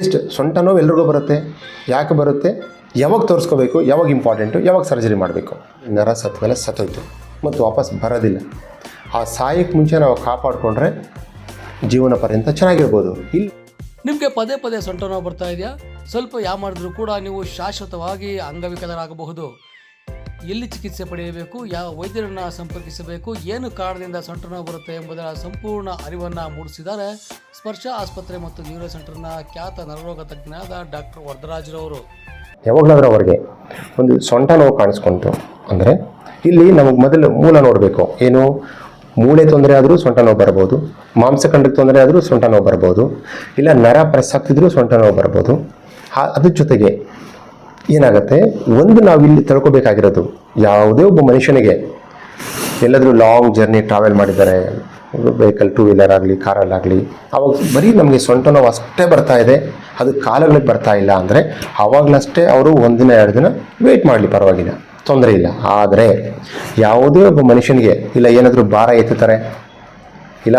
ಇಷ್ಟು ಸೊಂಟ ನೋವು ಎಲ್ರಿಗೂ ಬರುತ್ತೆ. ಯಾಕೆ ಬರುತ್ತೆ? ಯಾವಾಗ ತೋರಿಸ್ಕೋಬೇಕು? ಯಾವಾಗ ಇಂಪಾರ್ಟೆಂಟು ಯಾವಾಗ ಸರ್ಜರಿ ಮಾಡಬೇಕು? ನರ ಸತ್ತ ಸತ್ತೋಯ್ತು. ಮತ್ತು ವಾಪಸ್ ಬರೋದಿಲ್ಲ. ಆ ಸಾಯಕ್ಕೆ ಮುಂಚೆ ನಾವು ಕಾಪಾಡಿಕೊಂಡ್ರೆ ಜೀವನ ಪರ್ಯಂತ ಚೆನ್ನಾಗಿರ್ಬೋದು. ಇಲ್ಲಿ ನಿಮಗೆ ಪದೇ ಪದೇ ಸೊಂಟ ನೋವು ಬರ್ತಾ ಇದೆಯಾ? ಸ್ವಲ್ಪ ಯಾಮಾಡಿದ್ರೂ ಕೂಡ ನೀವು ಶಾಶ್ವತವಾಗಿ ಅಂಗವಿಕಲರಾಗಬಹುದು. ಎಲ್ಲಿ ಚಿಕಿತ್ಸೆ ಪಡೆಯಬೇಕು, ಯಾವ ವೈದ್ಯರನ್ನು ಸಂಪರ್ಕಿಸಬೇಕು, ಏನು ಕಾರಣದಿಂದ ಸೊಂಟ ನೋವು ಬರುತ್ತೆ ಎಂಬುದರ ಸಂಪೂರ್ಣ ಅರಿವನ್ನು ಮೂಡಿಸಿದ್ದಾರೆ ಸ್ಪರ್ಶ ಆಸ್ಪತ್ರೆ ಮತ್ತು ನ್ಯೂರೋ ಸೆಂಟರ್ನ ಖ್ಯಾತ ನರರೋಗ ತಜ್ಞರಾದ ಡಾಕ್ಟರ್ ವರದರಾಜರವರು. ಯಾವಾಗಲಾದರೂ ಅವರಿಗೆ ಒಂದು ಸೊಂಟ ನೋವು ಕಾಣಿಸ್ಕೊಂತು ಅಂದರೆ ಇಲ್ಲಿ ನಮಗೆ ಮೊದಲು ಮೂಲ ನೋಡಬೇಕು. ಏನು? ಮೂಳೆ ತೊಂದರೆ ಆದರೂ ಸೊಂಟ ನೋವು ಬರ್ಬೋದು ಮಾಂಸಖಂಡಕ್ಕೆ ತೊಂದರೆ ಆದರೂ ಸೊಂಟ ನೋವು ಬರ್ಬೋದು, ಇಲ್ಲ ನರ ಪ್ರೆಸ್ ಸೊಂಟ ನೋವು ಬರ್ಬೋದು. ಅದ್ರ ಜೊತೆಗೆ ಏನಾಗುತ್ತೆ? ಒಂದು ನಾವು ಇಲ್ಲಿ ತಿಳ್ಕೊಬೇಕಾಗಿರೋದು, ಯಾವುದೇ ಒಬ್ಬ ಮನುಷ್ಯನಿಗೆ ಎಲ್ಲಾದರೂ ಲಾಂಗ್ ಜರ್ನಿ ಟ್ರಾವೆಲ್ ಮಾಡಿದ್ದಾರೆ ವೆಹಿಕಲ್ ಟೂ ವೀಲರ್ ಆಗಲಿ ಕಾರಲ್ಲಾಗಲಿ ಅವಾಗ ಬರೀ ನಮಗೆ ಸೊಂಟ ನೋವು ಅಷ್ಟೇ ಬರ್ತಾ ಇದೆ, ಅದು ಕಾಲಗಳಿಗೆ ಬರ್ತಾ ಇಲ್ಲ ಅಂದರೆ ಆವಾಗಲಷ್ಟೇ ಅವರು ಒಂದಿನ ಎರಡು ದಿನ ವೆಯ್ಟ್ ಮಾಡಲಿ, ಪರವಾಗಿಲ್ಲ, ತೊಂದರೆ ಇಲ್ಲ. ಆದರೆ ಯಾವುದೇ ಒಬ್ಬ ಮನುಷ್ಯನಿಗೆ, ಇಲ್ಲ ಏನಾದರೂ ಭಾರ ಎತ್ತುತ್ತಾರೆ, ಇಲ್ಲ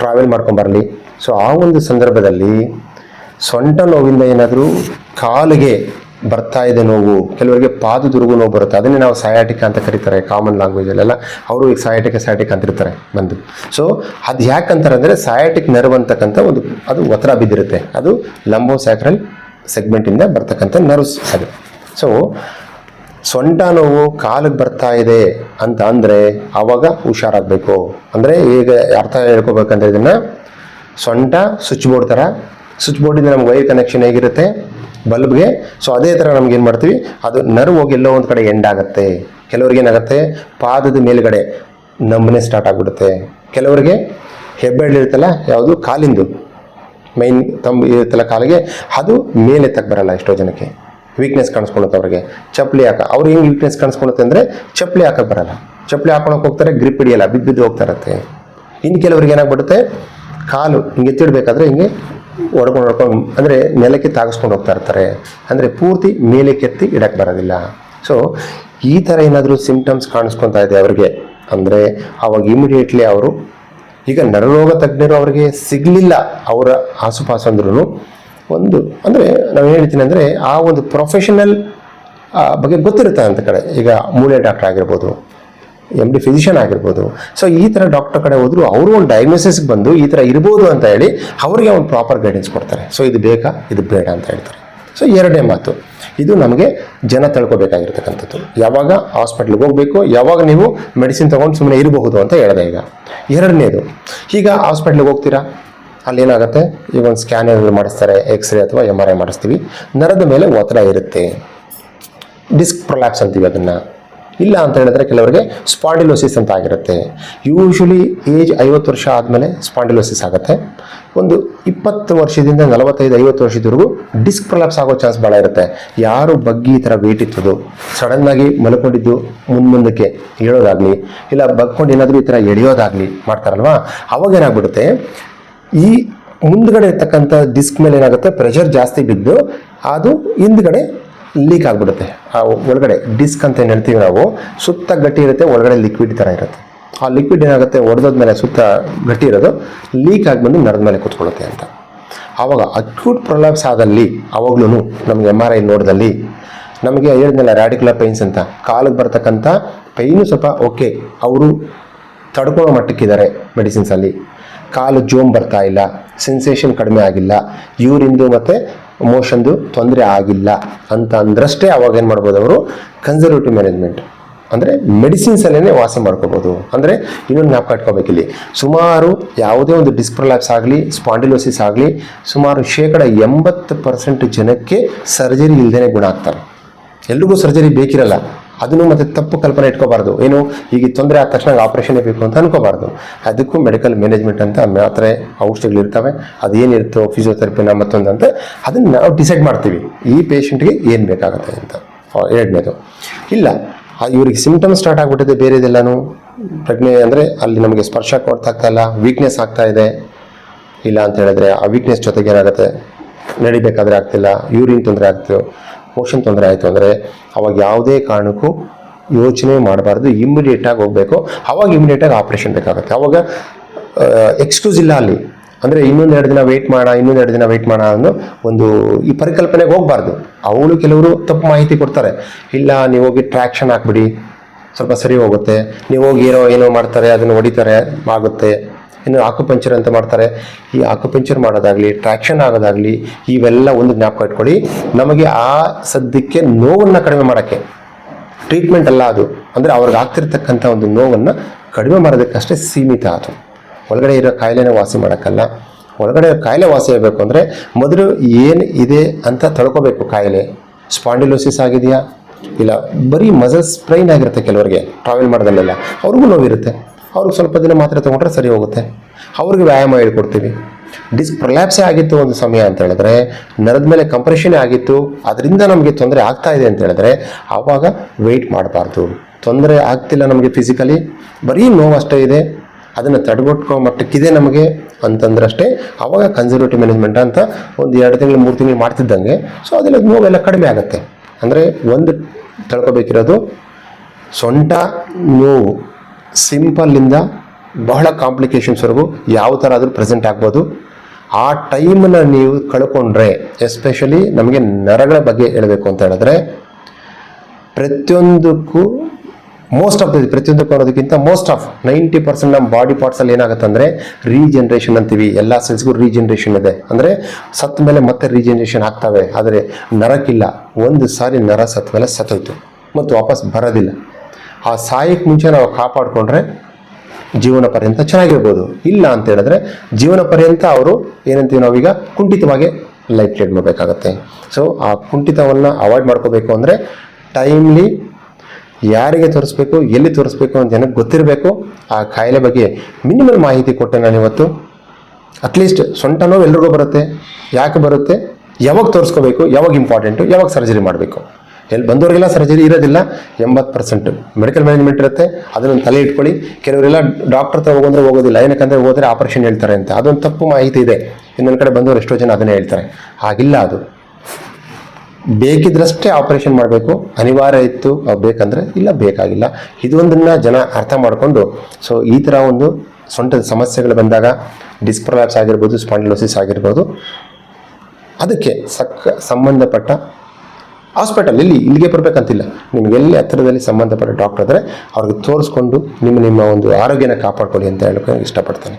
ಟ್ರಾವೆಲ್ ಮಾಡ್ಕೊಂಬರಲಿ ಸೊ ಆ ಒಂದು ಸಂದರ್ಭದಲ್ಲಿ ಸೊಂಟ ನೋವಿಂದ ಏನಾದರೂ ಕಾಲಿಗೆ ಬರ್ತಾ ಇದೆ ನೋವು, ಕೆಲವರಿಗೆ ಪಾದದುರುಗು ನೋವು ಬರುತ್ತೆ. ಅದನ್ನೇ ನಾವು ಸಯಾಟಿಕ ಅಂತ ಕರೀತಾರೆ ಕಾಮನ್ ಲ್ಯಾಂಗ್ವೇಜಲ್ಲೆಲ್ಲ ಅವರು ಈಗ ಸಯಾಟಿಕ ಸಯಾಟಿಕ್ ಅಂತಿರ್ತಾರೆ ಬಂದು. ಸೊ ಅದು ಯಾಕಂತಾರೆ ಅಂದರೆ ಸಯಾಟಿಕ್ ನರ್ವ್ ಅಂತಕ್ಕಂಥ ಒಂದು, ಅದು ಒತ್ತರ ಬಿದ್ದಿರುತ್ತೆ. ಅದು ಲಂಬೋ ಸ್ಯಾಕ್ರಲ್ ಸೆಗ್ಮೆಂಟಿಂದ ಬರ್ತಕ್ಕಂಥ ನರ್ವ್ಸ್ ಅದು. ಸೊ ಸೊಂಟ ನೋವು ಕಾಲಿಗೆ ಬರ್ತಾ ಇದೆ ಅಂತ ಅಂದರೆ ಆವಾಗ ಹುಷಾರಾಗಬೇಕು. ಅಂದರೆ ಈಗ ಅರ್ಥ ಹೇಳ್ಕೊಬೇಕಂದ್ರೆ ಇದನ್ನು ಸೊಂಟ ಸ್ವಿಚ್ ಬೋರ್ಡ್ ಥರ ಸ್ವಿಚ್ ಬೋರ್ಡಿಂದ ನಮ್ಗೆ ವೈರ್ ಕನೆಕ್ಷನ್ ಹೇಗಿರುತ್ತೆ? ಬಲ್ಬ್ಗೆ. ಸೊ ಅದೇ ಥರ ನಮ್ಗೆ ಏನು ಮಾಡ್ತೀವಿ? ಅದು ನರ್ವ್ ಹೋಗಿ ಎಲ್ಲೋ ಒಂದು ಕಡೆ ಎಂಡ್ ಆಗುತ್ತೆ. ಕೆಲವ್ರಿಗೆ ಏನಾಗುತ್ತೆ ಪಾದದ ಮೇಲುಗಡೆ ನಂಬನೆ ಸ್ಟಾರ್ಟ್ ಆಗಿಬಿಡುತ್ತೆ. ಕೆಲವರಿಗೆ ಹೆಬ್ಬೆರಳಿರುತ್ತಲ್ಲ ಯಾವುದು? ಕಾಲಿಂದು. ಮೈನ್ ತಂಬ ಇರುತ್ತಲ್ಲ ಕಾಲಿಗೆ, ಅದು ಮೇಲೆ ಎತ್ತಕ್ಕೆ ಬರಲ್ಲ ಎಷ್ಟೋ ಜನಕ್ಕೆ. ವೀಕ್ನೆಸ್ ಕಾಣಿಸ್ಕೊಳುತ್ತೆ ಅವ್ರಿಗೆ. ಚಪ್ಪಲಿ ಹಾಕ ಅವ್ರು ಹೆಂಗೆ ವೀಕ್ನೆಸ್ ಕಾಣಿಸ್ಕೊಳುತ್ತೆ ಅಂದರೆ ಚಪ್ಪಲಿ ಹಾಕಕ್ಕೆ ಬರಲ್ಲ. ಚಪ್ಪಲಿ ಹಾಕೊಳಕ್ಕೆ ಹೋಗ್ತಾರೆ ಗ್ರಿಪ್ ಹಿಡಿಯಲ್ಲ, ಬಿದ್ದು ಬಿದ್ದು ಹೋಗ್ತಾ ಇರುತ್ತೆ. ಇನ್ನು ಕೆಲವ್ರಿಗೆ ಏನಾಗ್ಬಿಡುತ್ತೆ? ಕಾಲು, ಹಿಂಗೆ ಎತ್ತಿಡ್ಬೇಕಾದ್ರೆ ಹಿಂಗೆ ಹೊಡ್ಕೊಂಡು ಹೊಡ್ಕೊಂಡು ಅಂದರೆ ನೆಲಕ್ಕೆ ತಾಗಿಸ್ಕೊಂಡು ಹೋಗ್ತಾ ಇರ್ತಾರೆ. ಅಂದರೆ ಪೂರ್ತಿ ಮೇಲೆ ಕೆತ್ತಿ ಇಡಕ್ಕೆ ಬರೋದಿಲ್ಲ. ಸೊ ಈ ಥರ ಏನಾದರೂ ಸಿಂಪ್ಟಮ್ಸ್ ಕಾಣಿಸ್ಕೊತಾ ಇದೆ ಅವರಿಗೆ? ಅಂದರೆ ಅವಾಗ ಇಮಿಡಿಯೇಟ್ಲಿ ಅವರು, ಈಗ ನರರೋಗ ತಜ್ಞರು ಅವರಿಗೆ ಸಿಗಲಿಲ್ಲ. ಅವರ ಆಸುಪಾಸು ಅಂದ್ರೂ ಒಂದು, ಅಂದರೆ ನಾವು ಹೇಳ್ತೀನಿ ಅಂದರೆ ಆ ಒಂದು ಪ್ರೊಫೆಷನಲ್ ಬಗ್ಗೆ ಗೊತ್ತಿರುತ್ತೆ ಅಂತ ಕಡೆ. ಈಗ ಮೂಳೆ ಡಾಕ್ಟರ್ ಆಗಿರ್ಬೋದು. ಎಂ ಡಿ ಫಿಸಿಷಿಯನ್ ಆಗಿರ್ಬೋದು. ಸೊ ಈ ಥರ ಡಾಕ್ಟರ್ ಕಡೆ ಹೋದ್ರು ಅವರು ಒಂದು ಡಯಾಗ್ನೋಸಿಸ್ಗೆ ಬಂದು ಈ ಥರ ಇರ್ಬೋದು ಅಂತ ಹೇಳಿ ಅವರಿಗೆ ಒಂದು ಪ್ರಾಪರ್ ಗೈಡೆನ್ಸ್ ಕೊಡ್ತಾರೆ. ಸೊ ಇದು ಬೇಕಾ? ಇದು ಬೇಡ ಅಂತ ಹೇಳ್ತಾರೆ. ಸೊ ಎರಡನೇ ಮಾತು. ಇದು ನಮಗೆ ಜನ ತಳ್ಕೋಬೇಕಾಗಿರ್ತಕ್ಕಂಥದ್ದು. ಯಾವಾಗ ಹಾಸ್ಪಿಟ್ಲಿಗೆ ಹೋಗಬೇಕು, ಯಾವಾಗ ನೀವು ಮೆಡಿಸಿನ್ ತೊಗೊಂಡು ಸುಮ್ಮನೆ ಇರಬಹುದು ಅಂತ ಹೇಳಿದೆ ಈಗ. ಎರಡನೇದು, ಈಗ ಹಾಸ್ಪಿಟ್ಲಿಗೆ ಹೋಗ್ತೀರಾ? ಅಲ್ಲಿ ಏನಾಗುತ್ತೆ ಈಗ ಒಂದು ಸ್ಕ್ಯಾನರ್ ಮಾಡಿಸ್ತಾರೆ ಎಕ್ಸ್ರೇ ಅಥವಾ ಎಂ ಆರ್ ಐ ಮಾಡಿಸ್ತೀವಿ. ನರದ ಮೇಲೆ ಒತ್ತಡ ಇರುತ್ತೆ. ಡಿಸ್ಕ್ ಪ್ರೊಲ್ಯಾಪ್ಸ್ ಅಂತೀವಿ ಅದನ್ನು. ಇಲ್ಲ ಅಂತ ಹೇಳಿದ್ರೆ ಕೆಲವರಿಗೆ ಸ್ಪಾಂಡಿಲೋಸಿಸ್ ಅಂತ ಆಗಿರುತ್ತೆ. ಯೂಶಲಿ ಏಜ್ ಐವತ್ತು ವರ್ಷ ಆದಮೇಲೆ ಸ್ಪಾಂಡಿಲೋಸಿಸ್ ಆಗುತ್ತೆ. ಒಂದು ಇಪ್ಪತ್ತು ವರ್ಷದಿಂದ ನಲವತ್ತೈದು, ಐವತ್ತು ವರ್ಷದವರೆಗೂ ಡಿಸ್ಕ್ ಪ್ರಲಾಪ್ಸ್ ಆಗೋ ಚಾನ್ಸ್ ಭಾಳ ಇರುತ್ತೆ. ಯಾರು ಬಗ್ಗಿ ಈ ಥರ ವೇಟ್ ಇತ್ತದು ಸಡನ್ನಾಗಿ ಮಲ್ಕೊಂಡಿದ್ದು ಮುಂದೆ ಮುಂದಕ್ಕೆ ಹೇಳೋದಾಗಲಿ ಇಲ್ಲ ಬಗ್ಕೊಂಡು ಏನಾದರೂ ಈ ಥರ ಎಳೆಯೋದಾಗಲಿ ಮಾಡ್ತಾರಲ್ವಾ? ಅವಾಗೇನಾಗ್ಬಿಡುತ್ತೆ ಈ ಮುಂದ್ಗಡೆ ಇರ್ತಕ್ಕಂಥ ಡಿಸ್ಕ್ ಮೇಲೆ ಏನಾಗುತ್ತೆ ಪ್ರೆಷರ್ ಜಾಸ್ತಿ ಬಿದ್ದು ಅದು ಹಿಂದ್ಗಡೆ ಲೀಕ್ ಆಗಿಬಿಡುತ್ತೆ. ಆ ಒಳಗಡೆ ಡಿಸ್ಕ್ ಅಂತ ಏನು ಹೇಳ್ತೀವಿ ನಾವು, ಸುತ್ತ ಗಟ್ಟಿ ಇರುತ್ತೆ, ಒಳಗಡೆ ಲಿಕ್ವಿಡ್ ಥರ ಇರುತ್ತೆ. ಆ ಲಿಕ್ವಿಡ್ ಏನಾಗುತ್ತೆ ಒಡೆದೋದ್ಮೇಲೆ ಸುತ್ತ ಗಟ್ಟಿ ಇರೋದು ಲೀಕ್ ಆಗಿ ಬಂದು ನರದ ಮೇಲೆ ಕೂತ್ಕೊಳ್ಳುತ್ತೆ ಅಂತ. ಆವಾಗ ಅಕ್ಯೂಟ್ ಪ್ರೊಲಾಪ್ಸ್ ಆದಲ್ಲಿ ಅವಾಗ್ಲೂ ನಮಗೆ ಎಂ ಆರ್ ಐ ನೋಡಿದಲ್ಲಿ, ನಮಗೆ ಹೇಳಿದ್ನಲ್ಲ ರ್ಯಾಡಿಕ್ಯುಲರ್ ಪೈನ್ಸ್ ಅಂತ, ಕಾಲಿಗೆ ಬರ್ತಕ್ಕಂಥ ಪೈನು ಸ್ವಲ್ಪ ಓಕೆ ಅವರು ತಡ್ಕೊಳ್ಳೋ ಮಟ್ಟಕ್ಕಿದ್ದಾರೆ ಮೆಡಿಸಿನ್ಸಲ್ಲಿ ಕಾಲು ಜೋಮ್ ಬರ್ತಾ ಇಲ್ಲ ಸೆನ್ಸೇಷನ್ ಕಡಿಮೆ ಆಗಿಲ್ಲ ಯೂರಿಂದು ಮತ್ತು ಮೋಷನ್ದು ತೊಂದರೆ ಆಗಿಲ್ಲ ಅಂತ ಅಂದ್ರಷ್ಟೇ ಅವಾಗ ಏನು ಮಾಡ್ಬೋದು ಅವರು? ಕನ್ಸರ್ವೇಟಿವ್ ಮ್ಯಾನೇಜ್ಮೆಂಟ್ ಅಂದರೆ ಮೆಡಿಸಿನ್ಸಲ್ಲೇ ವಾಸ ಮಾಡ್ಕೋಬೋದು. ಅಂದರೆ ಇನ್ನೊಂದು ಜ್ಞಾಪಕ ಇಲ್ಲಿ. ಸುಮಾರು ಯಾವುದೇ ಒಂದು ಡಿಸ್ಪ್ರಲ್ಯಾಪ್ಸ್ ಆಗಲಿ ಸ್ಪಾಂಡಿಲೋಸಿಸ್ ಆಗಲಿ, ಸುಮಾರು ಶೇಕಡ ಎಂಬತ್ತು ಪರ್ಸೆಂಟ್ ಜನಕ್ಕೆ ಸರ್ಜರಿ ಇಲ್ಲದೇ ಗುಣ ಆಗ್ತಾರೆ. ಎಲ್ರಿಗೂ ಸರ್ಜರಿ ಬೇಕಿರಲ್ಲ. ಅದನ್ನು ಮತ್ತೆ ತಪ್ಪು ಕಲ್ಪನೆ ಇಟ್ಕೋಬಾರ್ದು. ಏನು ಈಗ ತೊಂದರೆ ಆದ ತಕ್ಷಣ ಆಪರೇಷನ್ ಬೇಕು ಅಂತ ಅನ್ಕೋಬಾರ್ದು. ಅದಕ್ಕೂ ಮೆಡಿಕಲ್ ಮ್ಯಾನೇಜ್ಮೆಂಟ್ ಅಂತ ಮಾತ್ರೆ ಔಷಧಿಗಳು ಇರ್ತವೆ ಅದೇನಿರುತ್ತೋ ಫಿಸಿಯೋಥೆರಪಿನ ಮತ್ತೊಂದು ಅಂತ, ಅದನ್ನು ನಾವು ಡಿಸೈಡ್ ಮಾಡ್ತೀವಿ. ಈ ಪೇಷಂಟ್ಗೆ ಏನು ಬೇಕಾಗುತ್ತೆ ಅಂತ. ಎರಡನೇದು. ಇಲ್ಲ ಇವ್ರಿಗೆ ಸಿಂಪ್ಟಮ್ಸ್ ಸ್ಟಾರ್ಟ್ ಆಗಿಬಿಟ್ಟಿದೆ, ಬೇರೆದೆಲ್ಲನೂ. ಪ್ರಜ್ಞೆ ಅಂದರೆ ಅಲ್ಲಿ ನಮಗೆ ಸ್ಪರ್ಶ ಕೊಡ್ತಾ ಇಲ್ಲ ವೀಕ್ನೆಸ್ ಆಗ್ತಾ ಇದೆ. ಇಲ್ಲ ಅಂತ ಹೇಳಿದ್ರೆ ಆ ವೀಕ್ನೆಸ್ ಜೊತೆಗೆ ಏನಾಗುತ್ತೆ? ನಡಿಬೇಕಾದ್ರೆ ಆಗ್ತಿಲ್ಲ ಯೂರಿನ್ ತೊಂದರೆ ಆಗ್ತು ಮೋಷನ್ ತೊಂದರೆ ಆಯಿತು ಅಂದರೆ ಅವಾಗ ಯಾವುದೇ ಕಾರಣಕ್ಕೂ ಯೋಚನೆ ಮಾಡಬಾರ್ದು ಇಮಿಡಿಯೇಟಾಗಿ ಹೋಗಬೇಕು. ಅವಾಗ ಇಮ್ಮಿಡಿಯೇಟಾಗಿ ಆಪ್ರೇಷನ್ ಬೇಕಾಗುತ್ತೆ. ಅವಾಗ ಎಕ್ಸ್ಕ್ಯೂಸ್ ಇಲ್ಲ ಅಲ್ಲಿ. ಅಂದರೆ ಇನ್ನೊಂದು ಎರಡು ದಿನ ವೆಯ್ಟ್ ಮಾಡ, ಇನ್ನೊಂದು ಎರಡು ದಿನ ವೆಯ್ಟ್ ಮಾಡೋಣ ಅನ್ನೋ ಒಂದು ಈ ಪರಿಕಲ್ಪನೆಗೆ ಹೋಗಬಾರ್ದು. ಅವಳು ಕೆಲವರು ತಪ್ಪು ಮಾಹಿತಿ ಕೊಡ್ತಾರೆ. ಇಲ್ಲ, ನೀವು ಹೋಗಿ ಟ್ರ್ಯಾಕ್ಷನ್ ಹಾಕ್ಬಿಡಿ. ಸ್ವಲ್ಪ ಸರಿ ಹೋಗುತ್ತೆ. ನೀವು ಹೋಗಿ ಏನೋ ಏನೋ ಮಾಡ್ತಾರೆ, ಅದನ್ನು ಹೊಡಿತಾರೆ, ಆಗುತ್ತೆ. ಇನ್ನು ಆಕುಪಂಚರ್ ಅಂತ ಮಾಡ್ತಾರೆ. ಈ ಆಕುಪಂಚರ್ ಮಾಡೋದಾಗಲಿ ಟ್ರ್ಯಾಕ್ಷನ್ ಆಗೋದಾಗಲಿ, ಇವೆಲ್ಲ ಒಂದು ಜ್ಞಾಪಕ ಇಟ್ಕೊಳ್ಳಿ. ನಮಗೆ ಆ ಸದ್ಯಕ್ಕೆ ನೋವನ್ನು ಕಡಿಮೆ ಮಾಡೋಕ್ಕೆ ಟ್ರೀಟ್ಮೆಂಟ್ ಅಲ್ಲ ಅದು. ಅಂದರೆ ಅವ್ರಿಗೆ ಆಗ್ತಿರ್ತಕ್ಕಂಥ ಒಂದು ನೋವನ್ನು ಕಡಿಮೆ ಮಾಡೋದಕ್ಕಷ್ಟೇ ಸೀಮಿತ ಅದು. ಒಳಗಡೆ ಇರೋ ಕಾಯಿಲೆನ ವಾಸಿ ಮಾಡೋಕ್ಕಲ್ಲ. ಒಳಗಡೆ ಕಾಯಿಲೆ ವಾಸಿ ಆಗಬೇಕು ಅಂದರೆ ಮೊದಲು ಏನು ಇದೆ ಅಂತ ತಳ್ಕೋಬೇಕು ಕಾಯಿಲೆ. ಸ್ಪಾಂಡಿಲೋಸಿಸ್ ಆಗಿದೆಯಾ? ಇಲ್ಲ, ಬರೀ ಮಸಲ್ ಸ್ಪ್ರೈನ್ ಆಗಿರುತ್ತೆ ಕೆಲವರಿಗೆ ಟ್ರಾವೆಲ್ ಮಾಡೋದಲ್ಲೆಲ್ಲ. ಅವ್ರಿಗೂ ನೋವಿರುತ್ತೆ. ಅವ್ರಿಗೆ ಸ್ವಲ್ಪ ದಿನ ಮಾತ್ರೆ ತೊಗೊಂಡ್ರೆ ಸರಿ ಹೋಗುತ್ತೆ. ಅವ್ರಿಗೆ ವ್ಯಾಯಾಮ ಹೇಳ್ಕೊಡ್ತೀವಿ. ಡಿಸ್ಕ್ ಪ್ರೊಲ್ಯಾಪ್ಸೇ ಆಗಿತ್ತು ಒಂದು ಸಮಯ ಅಂತ ಹೇಳಿದ್ರೆ, ನರದ ಮೇಲೆ ಕಂಪ್ರೆಷನ್ ಆಗಿತ್ತು, ಅದರಿಂದ ನಮಗೆ ತೊಂದರೆ ಆಗ್ತಾ ಇದೆ ಅಂತ ಹೇಳಿದ್ರೆ, ಆವಾಗ ವೆಯ್ಟ್ ಮಾಡಬಾರ್ದು. ತೊಂದರೆ ಆಗ್ತಿಲ್ಲ ನಮಗೆ ಫಿಸಿಕಲಿ ಬರೀ ನೋವು ಅಷ್ಟೇ ಇದೆ. ಅದನ್ನು ತಡೆಗಟ್ಕೋ ಮಟ್ಟಕ್ಕಿದೆ ನಮಗೆ ಅಂತಂದ್ರೆ ಅಷ್ಟೇ ಆವಾಗ ಕನ್ಸರ್ವೇಟಿವ್ ಮ್ಯಾನೇಜ್ಮೆಂಟ್ ಅಂತ ಒಂದು ಎರಡು ತಿಂಗಳು, ಮೂರು ತಿಂಗಳು ಮಾಡ್ತಿದ್ದಂಗೆ ಸೊ ಅದೆಲ್ಲ ನೋವೆಲ್ಲ ಕಡಿಮೆ ಆಗುತ್ತೆ. ಅಂದರೆ ಒಂದು ತಳ್ಕೋಬೇಕಿರೋದು ಸೊಂಟ, ನೋವು. ಸಿಂಪಲ್ಲಿಂದ ಬಹಳ ಕಾಂಪ್ಲಿಕೇಶನ್ಸ್ವರೆಗೂ ಯಾವ ಥರ ಆದರೂ ಪ್ರೆಸೆಂಟ್ ಆಗ್ಬೋದು. ಆ ಟೈಮನ್ನ ನೀವು ಕಳ್ಕೊಂಡ್ರೆ ಎಸ್ಪೆಷಲಿ ನಮಗೆ ನರಗಳ ಬಗ್ಗೆ ಹೇಳಬೇಕು ಅಂತ ಹೇಳಿದ್ರೆ, ಪ್ರತಿಯೊಂದಕ್ಕೂ ಮೋಸ್ಟ್ ಆಫ್ ದ ಪ್ರತಿಯೊಂದಕ್ಕೂ ಅನ್ನೋದಕ್ಕಿಂತ ಮೋಸ್ಟ್ ಆಫ್ ನೈಂಟಿ ಪರ್ಸೆಂಟ್ ನಮ್ಮ ಬಾಡಿ ಪಾರ್ಟ್ಸಲ್ಲಿ ಏನಾಗುತ್ತೆ ಅಂದರೆ ರೀಜನ್ರೇಷನ್ ಅಂತೀವಿ. ಎಲ್ಲ ಸೆಲ್ಸ್ಗೂ ರೀಜನ್ರೇಷನ್ ಇದೆ. ಅಂದರೆ ಸತ್ತ ಮೇಲೆ ಮತ್ತೆ ರೀಜನ್ರೇಷನ್ ಆಗ್ತವೆ. ಆದರೆ ನರಕ್ಕಿಲ್ಲ ಒಂದು ಸಾರಿ ನರ ಸತ್ತ ಮೇಲೆ ಸತ್ತೋಯ್ತು ಮತ್ತು ವಾಪಸ್ ಬರೋದಿಲ್ಲ. ಆ ಸಾಯಕ್ಕೆ ಮುಂಚೆ ನಾವು ಕಾಪಾಡಿಕೊಂಡ್ರೆ ಜೀವನ ಪರ್ಯಂತ ಚೆನ್ನಾಗಿರ್ಬೋದು. ಇಲ್ಲ ಅಂತ ಹೇಳಿದ್ರೆ ಜೀವನ ಪರ್ಯಂತ ಅವರು ಏನಂತೀವಿ ನಾವೀಗ ಕುಂಠಿತವಾಗಿ ಲೈಫ್ ಲೀಡ್ ಮಾಡಬೇಕಾಗತ್ತೆ. ಸೊ ಆ ಕುಂಠಿತವನ್ನು ಅವಾಯ್ಡ್ ಮಾಡ್ಕೋಬೇಕು ಅಂದರೆ ಟೈಮ್ಲಿ ಯಾರಿಗೆ ತೋರಿಸ್ಬೇಕು, ಎಲ್ಲಿ ತೋರಿಸ್ಬೇಕು ಅಂತ ಏನಕ್ಕೆ ಗೊತ್ತಿರಬೇಕು. ಆ ಕಾಯಿಲೆ ಬಗ್ಗೆ ಮಿನಿಮಲ್ ಮಾಹಿತಿ ಕೊಟ್ಟೆ ನಾನು ಇವತ್ತು. ಅಟ್ಲೀಸ್ಟ್ ಸೊಂಟ ನೋವು ಎಲ್ರಿಗೂ ಬರುತ್ತೆ. ಯಾಕೆ ಬರುತ್ತೆ? ಯಾವಾಗ ತೋರಿಸ್ಕೋಬೇಕು? ಯಾವಾಗ ಇಂಪಾರ್ಟೆಂಟು ಯಾವಾಗ ಸರ್ಜರಿ ಮಾಡಬೇಕು? ಎಲ್ಲಿ ಬಂದವರಿಗೆಲ್ಲ ಸರ್ಜರಿ ಇರೋದಿಲ್ಲ, ಎಂಬತ್ತು ಪರ್ಸೆಂಟ್ ಮೆಡಿಕಲ್ ಮ್ಯಾನೇಜ್ಮೆಂಟ್ ಇರುತ್ತೆ. ಅದನ್ನು ತಲೆ ಇಟ್ಕೊಳ್ಳಿ. ಕೆಲವರೆಲ್ಲ ಡಾಕ್ಟರ್ ಹತ್ರ ಹೋಗಂದ್ರೆ ಹೋಗೋದಿಲ್ಲ. ಏನಕ್ಕಂದ್ರೆ ಹೋದರೆ ಆಪರೇಷನ್ ಹೇಳ್ತಾರೆ ಅಂತ. ಅದೊಂದು ತಪ್ಪು ಮಾಹಿತಿ ಇದೆ. ಇನ್ನೊಂದು ಕಡೆ ಬಂದವರು ಎಷ್ಟೋ ಜನ ಅದನ್ನೇ ಹೇಳ್ತಾರೆ. ಹಾಗಿಲ್ಲ ಅದು. ಬೇಕಿದ್ರಷ್ಟೇ ಆಪರೇಷನ್ ಮಾಡಬೇಕು. ಅನಿವಾರ್ಯ ಇತ್ತು. ಬೇಕಂದರೆ ಇಲ್ಲ, ಬೇಕಾಗಿಲ್ಲ. ಇದೊಂದನ್ನು ಜನ ಅರ್ಥ ಮಾಡಿಕೊಂಡು. ಸೊ ಈ ಥರ ಒಂದು ಸೊಂಟದ ಸಮಸ್ಯೆಗಳು ಬಂದಾಗ ಡಿಸ್ಪ್ರೊಲ್ಯಾಪ್ಸ್ ಆಗಿರ್ಬೋದು ಸ್ಪಾಂಡಿಲೋಸಿಸ್ ಆಗಿರ್ಬೋದು, ಅದಕ್ಕೆ ಸಕ್ಕ ಸಂಬಂಧಪಟ್ಟ ಹಾಸ್ಪಿಟಲ್, ಇಲ್ಲಿ, ಇಲ್ಲಿಗೆ ಬರಬೇಕಂತಿಲ್ಲ. ನಿಮ್ಗೆ ಎಲ್ಲಿ ಹತ್ತಿರದಲ್ಲಿ ಸಂಬಂಧಪಟ್ಟ ಡಾಕ್ಟರ್ ಇದ್ದರೆ ಅವ್ರಿಗೆ ತೋರಿಸ್ಕೊಂಡು ನಿಮ್ಮ ನಿಮ್ಮ ಒಂದು ಆರೋಗ್ಯನ ಕಾಪಾಡ್ಕೊಳ್ಳಿ ಅಂತ ಹೇಳೋಕೆ ಇಷ್ಟಪಡ್ತೇನೆ.